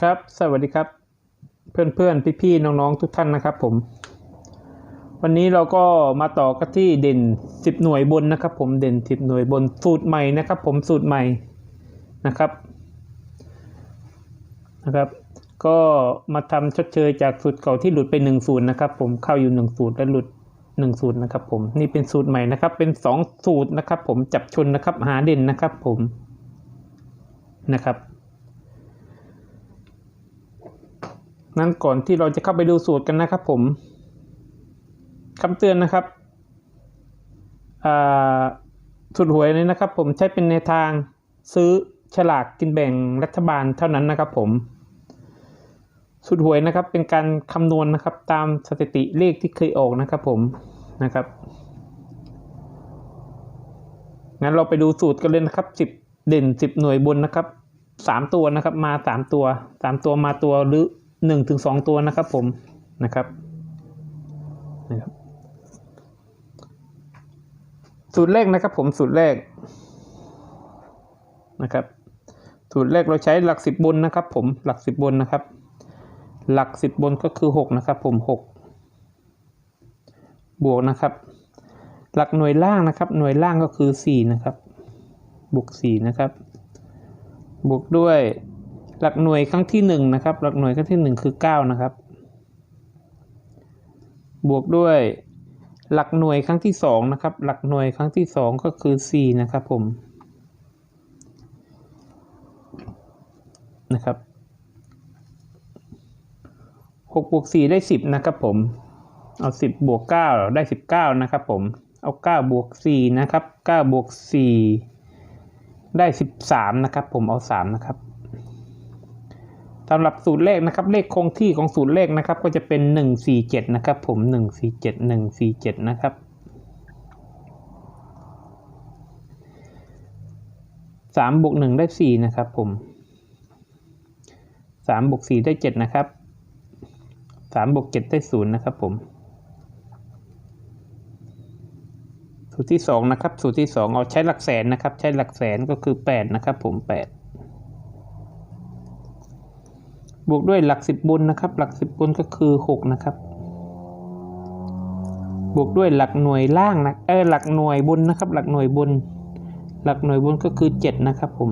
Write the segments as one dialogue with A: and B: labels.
A: ครับ สวัสดีครับ เพื่อนๆ พี่ๆ น้องๆ ทุกท่านนะครับผม วันนี้เราก็มาต่อกันที่เด่น 10 หน่วยบนนะครับ ผมเด่น 10 หน่วยบนสูตรใหม่นะครับ ผมสูตรใหม่นะครับนะครับ ก็มาทำชดเชยจากสูตรเก่าที่หลุดไป1สูตรนะครับ ผมเข้าอยู่1สูตรและหลุด1สูตรนะครับ ผมนี่เป็นสูตรใหม่นะครับ เป็น 2 สูตรนะครับ ผมจับชนนะครับหาเด่นนะครับ ผมนะครับ นั้นก่อนที่เราจะเข้าไปดูสูตรกันนะครับผมคำเตือนนะครับสูตรหวยนี้นะครับ ผมใช้เป็นในทางซื้อฉลากกินแบ่งรัฐบาลเท่านั้นนะครับผมสูตรหวยนะครับเป็นการคำนวณนะครับตามสถิติเลขที่เคยออกนะครับผมนะครับงั้นเราไปดูสูตรกันเลยนะครับสิบเด่นสิบหน่วยบนนะครับสามตัวนะครับมาสามตัวสามตัวมาตัวหรือ หนึ่งถึงสองตัวนะครับผมนะครับนะครับ สูตรแรกนะครับผมสูตรแรกนะครับ สูตรแรกเราใช้หลักสิบบนนะครับ ผมหลักสิบบนนะครับ หลักสิบบนก็คือหกนะครับ ผมหกบวกนะครับ หลักหน่วยล่างนะครับ หน่วยล่างก็คือสี่นะครับบวกสี่นะครับบวกด้วย หลักหน่วยครั้งที่หนึ่งนะครับ หลักหน่วยครั้งที่หนึ่งคือเก้านะครับ บวกด้วยหลักหน่วยครั้งที่สองนะครับ หลักหน่วยครั้งที่สองก็คือสี่นะครับผม นะครับหกบวกสี่ได้สิบนะครับผม เอาสิบบวกเก้าได้สิบเก้านะครับผม เอาเก้าบวกสี่นะครับเก้าบวกสี่ได้สิบสามนะครับผม เอาสามนะครับ สำหรับสูตรเลขนะครับ เลขคงที่ของสูตรเลขนะครับ ก็จะเป็นหนึ่งสี่เจ็ดนะครับผมหนึ่งสี่เจ็ดหนึ่งสี่เจ็ดนะครับสามบวกหนึ่งได้สี่นะครับผมสามบวกสี่ได้เจ็ดนะครับสามบวกเจ็ดได้ศูนย์นะครับผมสูตรที่สองนะครับสูตรที่สองเอาใช้หลักแสนนะครับ ใช้หลักแสนก็คือแปดนะครับผมแปด บวกด้วยหลักสิบบนนะครับ หลักสิบบนก็คือหกนะครับ บวกด้วยหลักหน่วยล่างนะเออหลักหน่วยบนนะครับ หลักหน่วยบน หลักหน่วยบนก็คือเจ็ดนะครับผม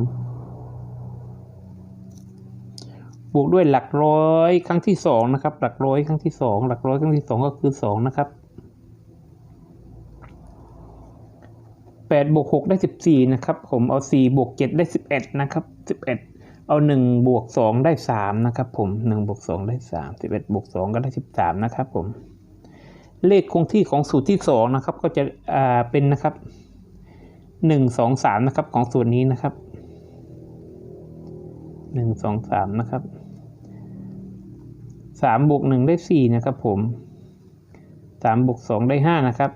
A: บวกด้วยหลักร้อยครั้งที่สองนะครับ หลักร้อยครั้งที่สองหลักร้อยครั้งที่สองก็คือสองนะครับแปดบวกหกได้สิบสี่นะครับ ผมเอาสี่บวกเจ็ดได้สิบเอ็ดนะครับสิบ เอาหนึ่งบวกสองได้สามนะครับผมหนึ่งบวกสองได้สามสิบเอ็ดบวกสองก็ได้สิบสามนะครับผม เลขคงที่ของสูตรที่สองนะครับ ก็จะอ่าเป็นนะครับหนึ่งสองสามนะครับ ของสูตรนี้นะครับหนึ่งสองสามนะครับสามบวกหนึ่งได้สี่นะครับผมสามบวกสองได้ห้านะครับ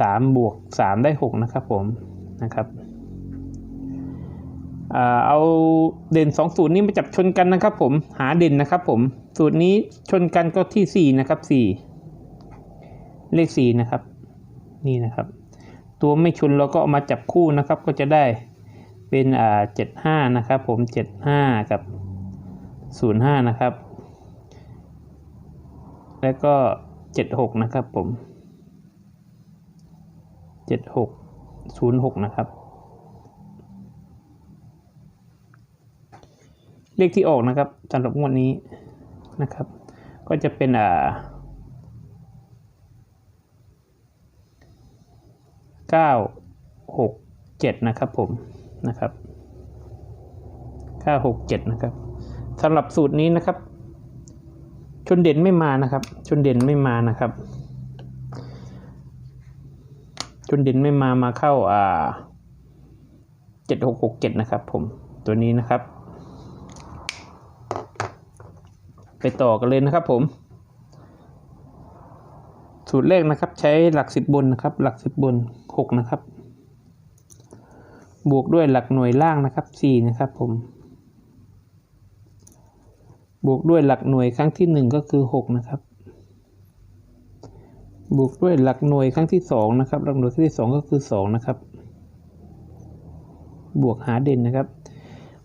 A: สามบวกสามได้หกนะครับผมนะครับ เอาเด่นสองสูตรนี้มาจับชนกันนะครับ ผมหาเด่นนะครับ ผมสูตรนี้ชนกันก็ที่สี่นะครับสี่เลขสี่นะครับ นี่นะครับ ตัวไม่ชนเราก็เอามาจับคู่นะครับ ก็จะได้เป็นอ่าเจ็ดห้านะครับ ผมเจ็ดห้ากับศูนย์ห้านะครับ แล้วก็เจ็ดหกนะครับผมเจ็ดหกศูนย์หกนะครับ เลขที่ออกนะครับสำหรับงวดนี้นะครับ ก็จะเป็นอ่าเก้าหกเจ็ดนะครับผมนะครับเก้าหกเจ็ดนะครับสำหรับสูตรนี้นะครับ ชนเด่นไม่มานะครับ ชนเด่นไม่มานะครับ ชนเด่นไม่มามาเข้าอ่าเจ็ดหกหกเจ็ดนะครับผมตัวนี้นะครับ ไปต่อกันเลยนะครับผม สูตรแรกนะครับ ใช้หลักสิบบนนะครับ หลักสิบบนหกนะครับ บวกด้วยหลักหน่วยล่างนะครับสี่นะครับผม บวกด้วยหลักหน่วยครั้งที่หนึ่งก็คือหกนะครับบวกด้วยหลักหน่วยครั้งที่สองนะครับหลักหน่วยครั้งที่สองก็คือสองนะครับ บวกหาเด่นนะครับ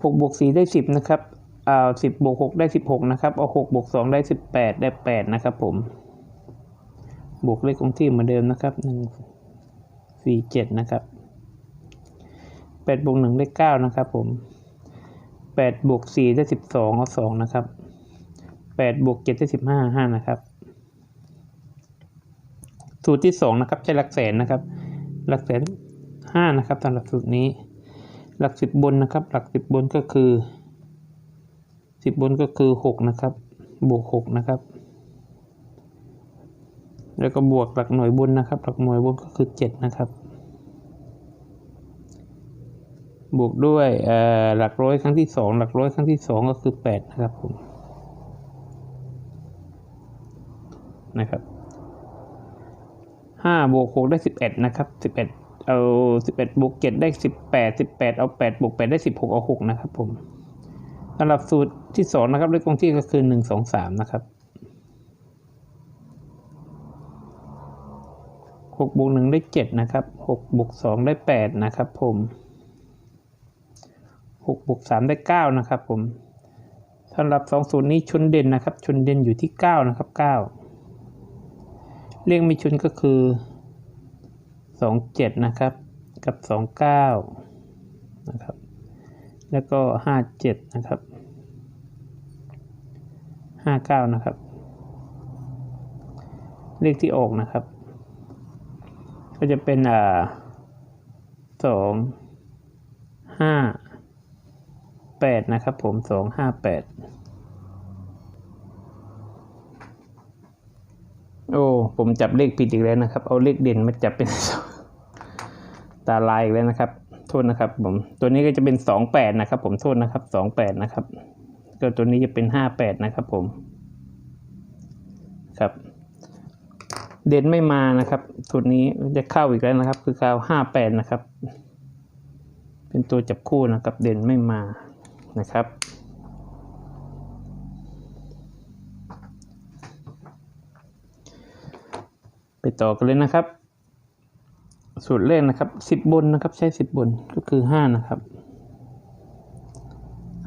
A: หกบวกสี่ได้สิบนะครับ อ่าสิบบวกหกได้สิบหกนะครับ เอาหกบวกสองได้สิบแปดได้แปดนะครับผม บวกเลขคงที่เหมือนเดิมนะครับหนึ่งสี่เจ็ดนะครับแปดบวกหนึ่งได้เก้านะครับผมแปดบวกสี่ได้สิบสองเอาสองนะครับแปดบวกเจ็ดได้สิบห้าห้านะครับ สูตรที่สองนะครับใช้หลักแสนนะครับ หลักแสนห้านะครับสำหรับสูตรนี้ หลักสิบบนนะครับ หลักสิบบนก็คือ สิบบนก็คือหกนะครับ บวกหกนะครับ แล้วก็บวกหลักหน่วยบนนะครับ หลักหน่วยบนก็คือเจ็ดนะครับ บวกด้วยหลักร้อยครั้งที่สองหลักร้อยครั้งที่สองก็คือแปดนะครับผมนะครับห้าบวกหกได้สิบเอ็ดนะครับสิบเอ็ดเอาสิบเอ็ดบวกเจ็ดได้สิบแปดสิบแปดเอาแปดบวกแปดได้สิบหกเอาหกนะครับผม สำหรับสูตรที่สองนะครับเลขคงที่ก็คือหนึ่งสองสามนะครับหกบวกหนึ่งได้เจ็ดนะครับหกบวกสองได้แปดนะครับผมหกบวกสามได้เก้านะครับผมสำหรับสองสูตรนี้ชนเด่นนะครับ ชนเด่นอยู่ที่เก้านะครับเก้าเลขไม่ชนก็คือสองเจ็ดนะครับ กับสองเก้านะครับ แล้วก็ห้าเจ็ดนะครับห้าเก้านะครับ เลขที่ออกนะครับ ก็จะเป็นอ่าสองห้าแปดนะครับผมสองห้าแปดโอ้ ผมจับเลขผิดอีกแล้วนะครับ เอาเลขเด่นมาจับเป็นตาลายอีกแล้วนะครับ ษนะครับผมตัวนี้ก็จะเป็นสองแปดนะครับ ผมโทษนะครับสองแปดนะครับ ก็ตัวนี้จะเป็นห้าแปดนะครับผมครับ เด่นไม่มานะครับสูตรนี้จะเข้าอีกแล้วนะครับ คือเข้าห้าแปดนะครับ เป็นตัวจับคู่นะครับ เด่นไม่มานะครับไปต่อกันเลยนะครับ สูตรแรกนะครับสิบบนนะครับใช้สิบบนก็คือห้านะครับ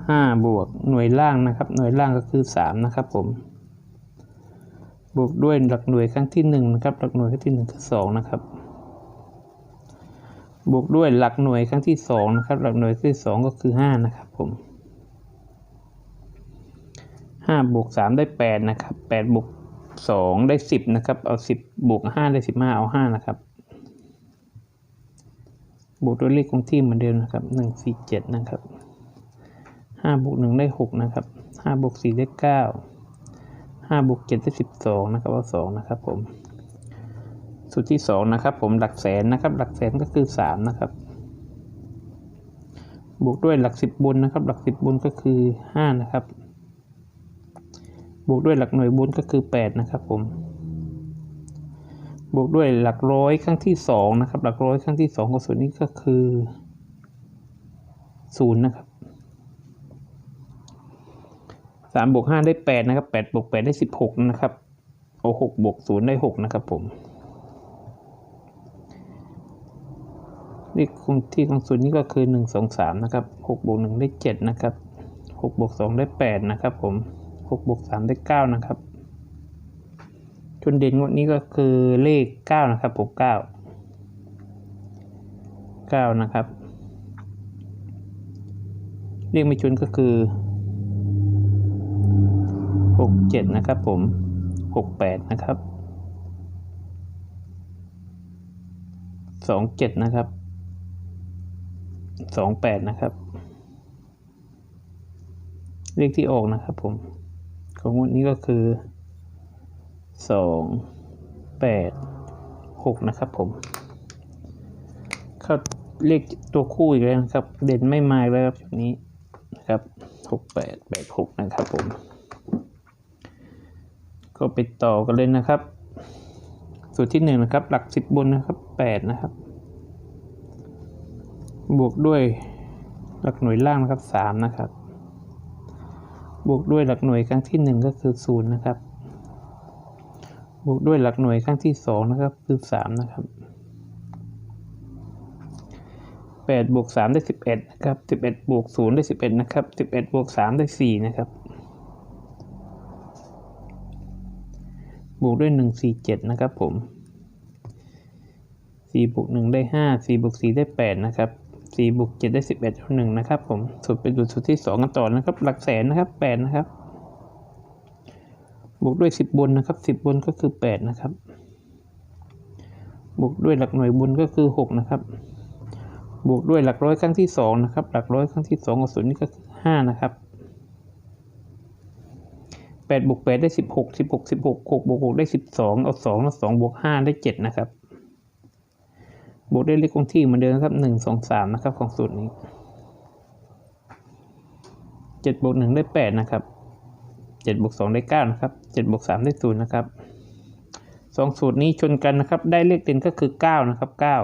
A: ห้าบวกหน่วยล่างนะครับ หน่วยล่างก็คือสามนะครับผมบวกด้วยหลักหน่วยครั้งที่หนึ่งนะครับ หลักหน่วยครั้งที่หนึ่งคือสองนะครับบวกด้วยหลักหน่วยครั้งที่สองนะครับ หลักหน่วยครั้งที่สองก็คือห้านะครับผมห้าบวกสามได้แปดนะครับแปดบวกสองได้สิบนะครับ เอาสิบบวกห้าได้สิบห้าเอาห้านะครับ บวกด้วยเลขคงที่เหมือนเดิมนะครับหนึ่งสี่เจ็ดนะครับห้าบวกหนึ่งได้หกนะครับห้าบวกสี่ได้เก้าห้าบวกเจ็ดได้สิบสองนะครับเอาสองนะครับผมสูตรที่สองนะครับผมหลักแสนนะครับ หลักแสนก็คือสามนะครับบวกด้วยหลักสิบบนนะครับ หลักสิบบนก็คือห้านะครับบวกด้วยหลักหน่วยบนก็คือแปดนะครับผม บวกด้วยหลักร้อยครั้งที่สองนะครับ หลักร้อยครั้งที่สองของสูตรนี้ก็คือศูนย์นะครับสามบวกห้าได้แปดนะครับแปดบวกแปดได้สิบหกนะครับเอาหกบวกศูนย์ได้หกนะครับผมเลขคงที่ของศูนย์นี้ก็คือหนึ่งสองสามนะครับหกบวกหนึ่งได้เจ็ดนะครับหกบวกสองได้แปดนะครับผมหกบวกสามได้เก้านะครับ ชนเด่นงวดนี้ก็คือเลขเก้านะครับผมเก้าเก้านะครับ เลขไม่ชนก็คือหกเจ็ดนะครับผมหกแปดนะครับสองเจ็ดนะครับสองแปดนะครับ เลขที่ออกนะครับผม ของงวดนี้ก็คือ สองแปดหกนะครับผมเข้าเลขตัวคู่อีกแล้วนะครับ เด่นไม่มากแล้วครับชุดนี้นะครับหกแปดแปดหกนะครับผม ก็ไปต่อกันเลยนะครับสูตรที่หนึ่งนะครับ หลักสิบบนนะครับแปดนะครับ บวกด้วยหลักหน่วยล่างนะครับสามนะครับ บวกด้วยหลักหน่วยครั้งที่หนึ่งก็คือศูนย์นะครับ วกด้วยหลักหน่วยครั้งที่สองนะครับ คือสามนะครับแปดบวกสามได้สิบเอ็ดนะครับสิบเอ็ดบวกศูนย์ได้สิบเอ็ดนะครับสิบเอ็ดบวกสามได้สี่นะครับ บวกด้วยหนึ่งสี่เจ็ดนะครับผมสี่บวกหนึ่งได้ห้าสี่บวกสี่ได้แปดนะครับสี่บวกเจ็ดได้สิบเอ็ดเอาหนึ่งนะครับผมสูตรไปดูสูตรที่สองกันต่อนะครับ หลักแสนนะครับแปดนะครับ บวกด้วยสิบบนนะครับสิบบนก็คือแปดนะครับ บวกด้วยหลักหน่วยบนก็คือหกนะครับ บวกด้วยหลักร้อยครั้งที่สองนะครับ หลักร้อยครั้งที่สองกับศูนย์นี่ก็คือห้านะครับแปดบวกแปดได้สิบหกสิบหกสิบหกหกบวกหกได้สิบสองเอาสองแล้วสองบวกห้าได้เจ็ดนะครับ บวกได้เลขคงที่เหมือนเดิมนครับหนึ่งสองสามนะครับของสูตรนี้เจ็ดบวกหนึ่งได้แปดนะครับ เจ็ดบวกสองได้เก้านะครับเจ็ดบวกสามได้ศูนย์นะครับสองสูตรนี้ชนกันนะครับ ได้เลขเด่นก็คือเก้านะครับเก้า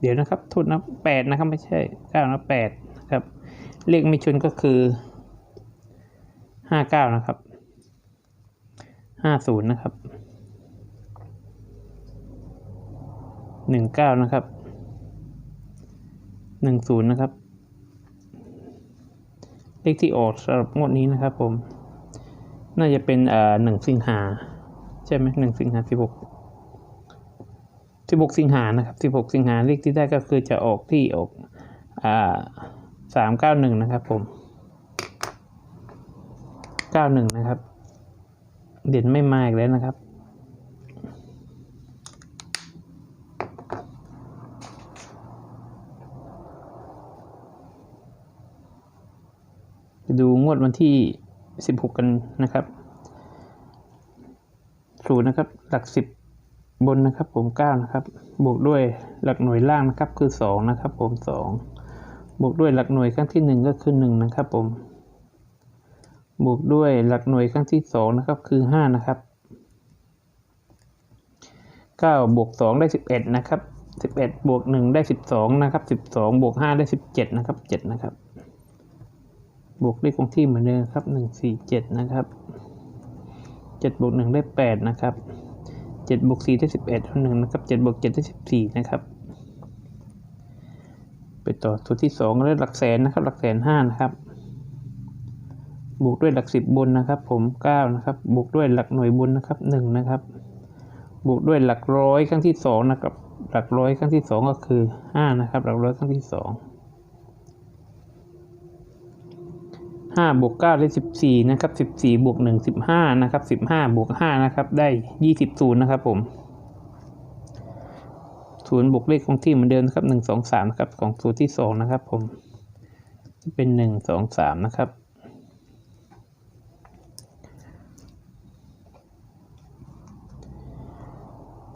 A: เดี๋ยวนะครับโทษนะแปดนะครับไม่ใช่เก้านะแปดนะครับเลขไม่ชนก็คือห้าเก้านะครับห้าศูนย์นะครับหนึ่งเก้านะครับหนึ่งศูนย์นะครับ เลขที่ออกสำหรับงวดนี้นะครับผม น่าจะเป็นเอ่อหนึ่งสิงหาใช่ไหมหนึ่งสิงหาสิบหกสิบหกสิงหานะครับสิบหกสิงหาเลขที่ได้ก็คือจะออกที่ออกอ่าสามเก้าหนึ่งนะครับผมเก้าหนึ่งนะครับ เด่นไม่มาอีกแล้วนะครับดูงวดวันที่ สิบหกกันนะครับศูนย์นะครับ หลักสิบบนนะครับ ผมเก้านะครับ บวกด้วยหลักหน่วยล่างนะครับ คือสองนะครับ ผมสองบวกด้วยหลักหน่วยครั้งที่หนึ่งก็คือหนึ่งนะครับ ผม บวกด้วยหลักหน่วยครั้งที่สองนะครับ คือห้านะครับเก้าบวกสองได้สิบเอ็ดนะครับสิบเอ็ดบวกหนึ่งได้สิบสองนะครับสิบสองบวกห้าได้สิบเจ็ดนะครับเจ็ดนะครับ บวกเลขคงที่เหมือนเดิมครับหนึ่งสี่เจ็ดนะครับเจ็ดบวกหนึ่งได้แปดนะครับเจ็ดบวกสี่ได้สิบเอ็ดเอาหนึ่งนะครับเจ็ดบวกเจ็ดได้สิบสี่นะครับ ไปต่อสูตรที่สองได้หลักแสนนะครับ หลักแสนห้านะครับ บวกด้วยหลักสิบบนนะครับ ผมเก้านะครับ บวกด้วยหลักหน่วยบนนะครับหนึ่งนะครับ บวกด้วยหลักร้อยครั้งที่สองนะครับ หลักร้อยครั้งที่สองก็คือห้านะครับ หลักร้อยครั้งที่ส องห้าบวกเก้าได้สิบสี่นะครับสิบสี่บวกหนึ่งสิบห้านะครับสิบห้าบวกห้านะครับได้ยี่สิบศูนย์นะครับผมศูนย์บวกเลขคงที่เหมือนเดิมนะครับหนึ่งสองสามนะครับของสูตรที่สองนะครับผมจะเป็นหนึ่งสองสามนะครับ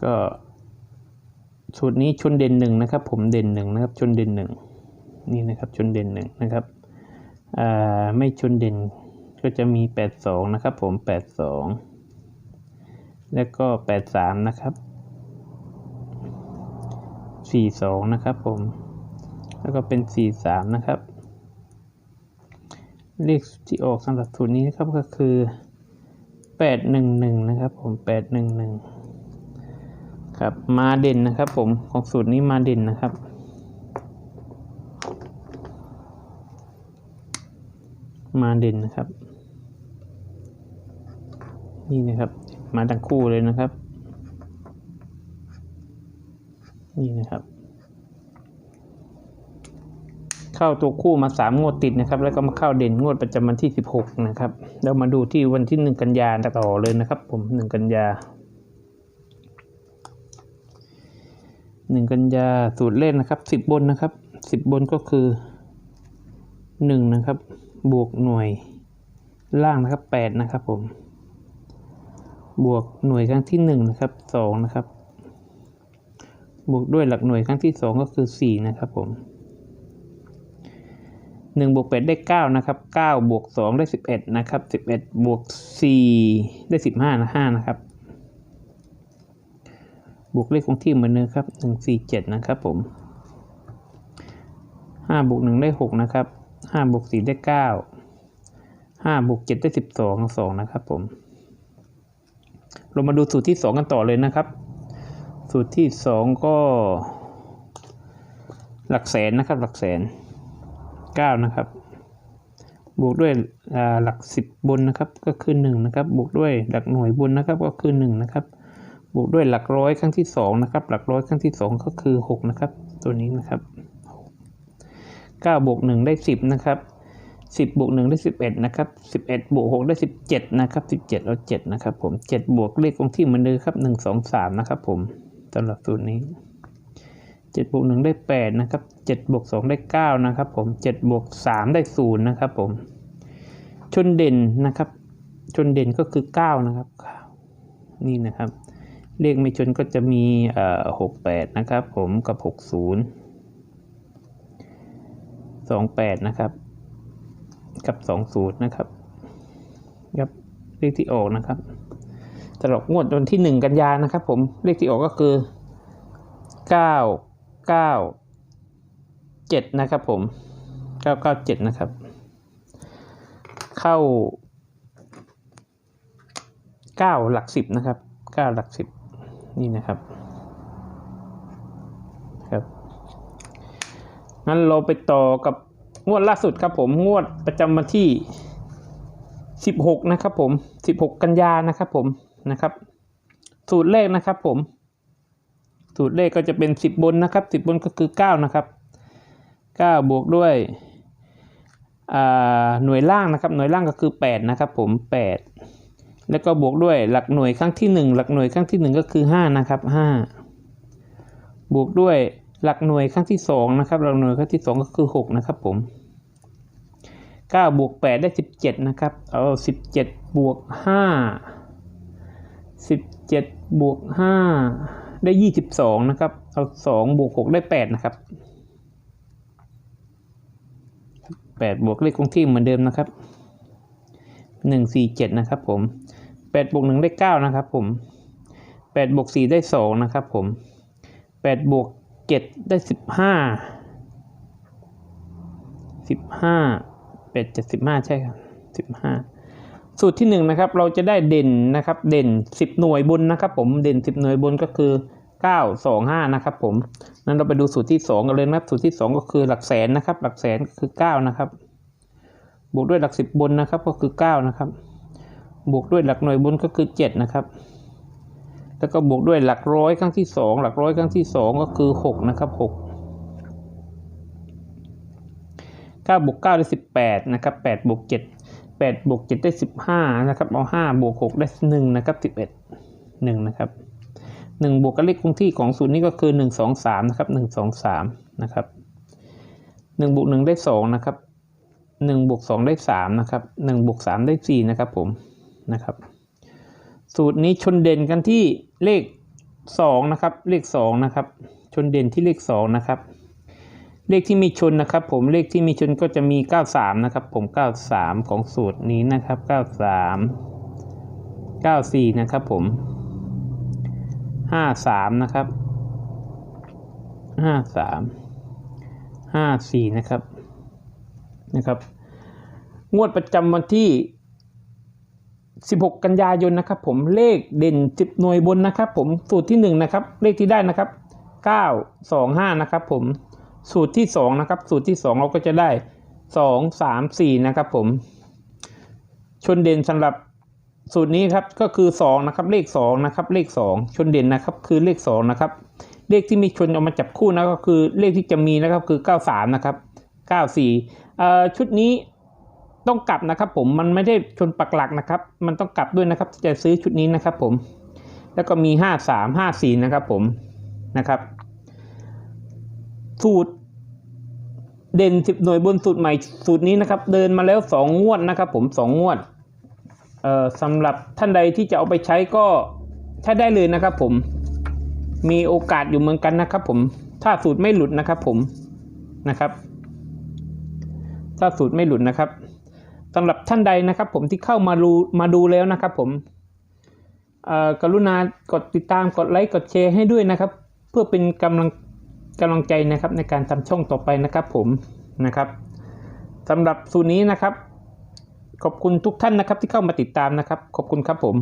A: ก็สูตรนี้ชนเด่นหนึ่งนะครับ ผมเด่นหนึ่งนะครับ ชนเด่นหนึ่งนี่นะครับ ชนเด่นหนึ่งนะครับ ไม่ชนเด่นก็จะมี 82 นะครับผม 82 แล้วก็ 83 นะครับ 42 นะครับผม แล้วก็เป็น 43 นะครับ เลขที่ออกสำหรับสูตรนี้นะครับก็คือ 811 นะครับผม 811 ครับ มาเด่นนะครับผม ของสูตรนี้มาเด่นนะครับ มาเด่นนะครับ นี่นะครับ มาทั้งคู่เลยนะครับ นี่นะครับ เข้าตัวคู่มาสามงวดติดนะครับ แล้วก็มาเข้าเด่นงวดประจำวันที่สิบหกนะครับเรามาดูที่วันที่หนึ่งกันยาต่อเลยนะครับ ผมหนึ่งกันยาหนึ่งกันยาสูตรเล่นนะครับสิบบนนะครับสิบบนก็คือหนึ่งนะครับ บวกหน่วยล่างนะครับแปดนะครับผม บวกหน่วยครั้งที่หนึ่งนะครับสองนะครับ บวกด้วยหลักหน่วยครั้งที่สองก็คือสี่นะครับผมหนึ่งบวกแปดได้เก้านะครับเก้าบวกสองได้สิบเอ็ดนะครับสิบเอ็ดบวกสี่ได้สิบห้านะห้านะครับ บวกเลขคงที่เหมือนเดิมครับหนึ่งสี่เจ็ดนะครับผมห้าบวกหนึ่งได้หกนะครับ ห้าบวกสี่ได้เก้าห้าบวกเจ็ดได้สิบสองสองนะครับผม เรามาดูสูตรที่สองกันต่อเลยนะครับ สูตรที่สองก็ หลักแสนนะครับ หลักแสนเก้านะครับ บวกด้วยหลักสิบบนนะครับ ก็คือหนึ่งนะครับ บวกด้วยหลักหน่วยบนนะครับ ก็คือหนึ่งนะครับ บวกด้วยหลักร้อยครั้งที่สองนะครับ หลักร้อยครั้งที่สองก็คือหกนะครับ ตัวนี้นะครับ เก้าบวกหนึ่งได้สิบนะครับสิบบวกหนึ่งได้สิบเอ็ดนะครับสิบเอ็ดบวกหกได้สิบเจ็ดนะครับสิบเจ็ดเอาเจ็ดนะครับผมเจ็ดบวกเลขคงที่เหมือนเดิมครับหนึ่งสองสามนะครับผมสำหรับสูตรนี้เจ็ดบวกหนึ่งได้แปดนะครับเจ็ดบวกสองได้เก้านะครับผมเจ็ดบวกสามได้ศูนย์นะครับผม ชนเด่นนะครับ ชนเด่นก็คือเก้านะครับ นี่นะครับเลขไม่ชนก็จะมีเอ่อหกแปดนะครับผมกับห กศูนย์สองแปดนะครับ กับสองศูนย์นะครับครับเลขที่ออกนะครับตลอดงวดวันที่หนึ่งกันยานะครับ ผมเลขที่ออกก็คือเก้าเก้าเจ็ดนะครับ ผมเก้าเก้าเจ็ดนะครับ เข้าเก้าหลักสิบนะครับเก้าหลักสิบนี่นะครับครับ งั้นเราไปต่อกับงวดล่าสุดครับผมงวดประจำวันที่สิบหกนะครับผมสิบหกกันยานะครับผมนะครับ สูตรเลขนะครับผม สูตรเลขก็จะเป็นสิบนนะครับสิบนก็คือเก้านะครับเก้าบวกด้วยหน่วยล่างนะครับ หน่วยล่างก็คือ 8 นะครับผม 8 แล้วก็บวกด้วยหลักหน่วยครั้งที่ 1 หลักหน่วยครั้งที่ 1 ก็คือ 5 นะครับ 5 บวกด้วย หลักหน่วยครั้งที่2นะครับหลักหน่วยครั้งที่ 2 ก็คือ 6 นะครับผม9บวก8ได้ 17 นะครับ เอา 17 บวก 5 17 บวก 5 ได้ 22 นะครับ เอา 2 บวก 6 ได้ 8 นะครับแปดบวกเลขคงที่เหมือนเดิมนะครับหนึ่งสี่เจ็ดนะครับผมแปดบวกหนึ่งได้เก้านะครับผมแปดบวกสี่ได้สองนะครับผมแปดบวก เจ็ดได้สิบห้าสิบห้าแปดเจ็ดสิบห้าใช่ครับสิบห้าสูตรที่หนึ่งนะครับเราจะได้เด่นนะครับเด่นสิบหน่วยบนนะครับ ผมเด่นสิบหน่วยบนก็คือเก้าสองห้านะครับ ผมนั้นเราไปดูสูตรที่สองกันเลยนะครับสูตรที่สองก็คือหลักแสนนะครับ หลักแสนก็คือเก้านะครับ บวกด้วยหลักสิบบนนะครับก็คือเก้านะครับ บวกด้วยหลักหน่วยบนก็คือเจ็ดนะครับ แล้วก็บวกด้วยหลักร้อยครั้งที่สองหลักร้อยครั้งที่สองก็คือหกนะครับหกเก้าบวกเก้าได้สิบแปดนะครับแปดบวกเจ็ดแปดบวกเจ็ดได้สิบห้านะครับ เอาห้าบวกหกได้หนึ่งนะครับสิบเอ็ดหนึ่งนะครับหนึ่งบวกกับเลขคงที่ของสูตรนี้ก็คือหนึ่งสองสามนะครับหนึ่งสองสามนะครับหนึ่งบวกหนึ่งได้สองนะครับหนึ่งบวกสองได้สามนะครับหนึ่งบวกสามได้สี่นะครับผม นะครับ สูตรนี้ชนเด่นกันที่เลขสองนะครับเลขสองนะครับชนเด่นที่เลขสองนะครับเลขที่มีชนนะครับ ผมเลขที่มีชนก็จะมีเก้าสามนะครับ ผมเก้าสามของสูตรนี้นะครับเก้าสามเก้าสี่นะครับผมห้าสามนะครับห้าสามห้าสี่นะครับนะครับ งวดประจำวันที่ สิบหกกันยายนนะครับผมเลขเด่นสิบหน่วยบนนะครับผมสูตรที่หนึ่งนะครับเลขที่ได้นะครับเก้าสองห้านะครับผมสูตรที่สองนะครับสูตรที่สองเราก็จะได้สองสามสี่นะครับผมชนเด่นสำหรับสูตรนี้ครับก็คือสองนะครับเลขสองนะครับเลขสองชนเด่นนะครับคือเลขสองนะครับเลขที่มีชนเอามาจับคู่นะก็คือเลขที่จะมีนะครับคือเก้าสามนะครับเก้าสี่เอ่อชุดนี้ ต้องกลับนะครับ ผมมันไม่ได้ชนปักหลักนะครับ มันต้องกลับด้วยนะครับจะซื้อชุดนี้นะครับ ผม แล้วก็มีห้าสามห้าสี่นะครับ ผมนะครับ สูตรเด่นสิบหน่วยบนสูตรใหม่สูตรนี้นะครับ เดินมาแล้วสองงวดนะครับ ผมสองงวดเอ่อสำหรับท่านใดที่จะเอาไปใช้ก็ใช้ได้เลยนะครับ ผมมีโอกาสอยู่เหมือนกันนะครับ ผมถ้าสูตรไม่หลุดนะครับ ผมนะครับ ถ้าสูตรไม่หลุดนะครับ สำหรับท่านใดนะครับผมที่เข้ามาดูมาดูแล้วนะครับผมกรุณากดติดตามกดไลค์กดแชร์ให้ด้วยนะครับ เพื่อเป็นกำลังกำลังใจนะครับในการทำช่องต่อไปนะครับผมนะครับสำหรับสูตรนี้นะครับ ขอบคุณทุกท่านนะครับที่เข้ามาติดตามนะครับ ขอบคุณครับผม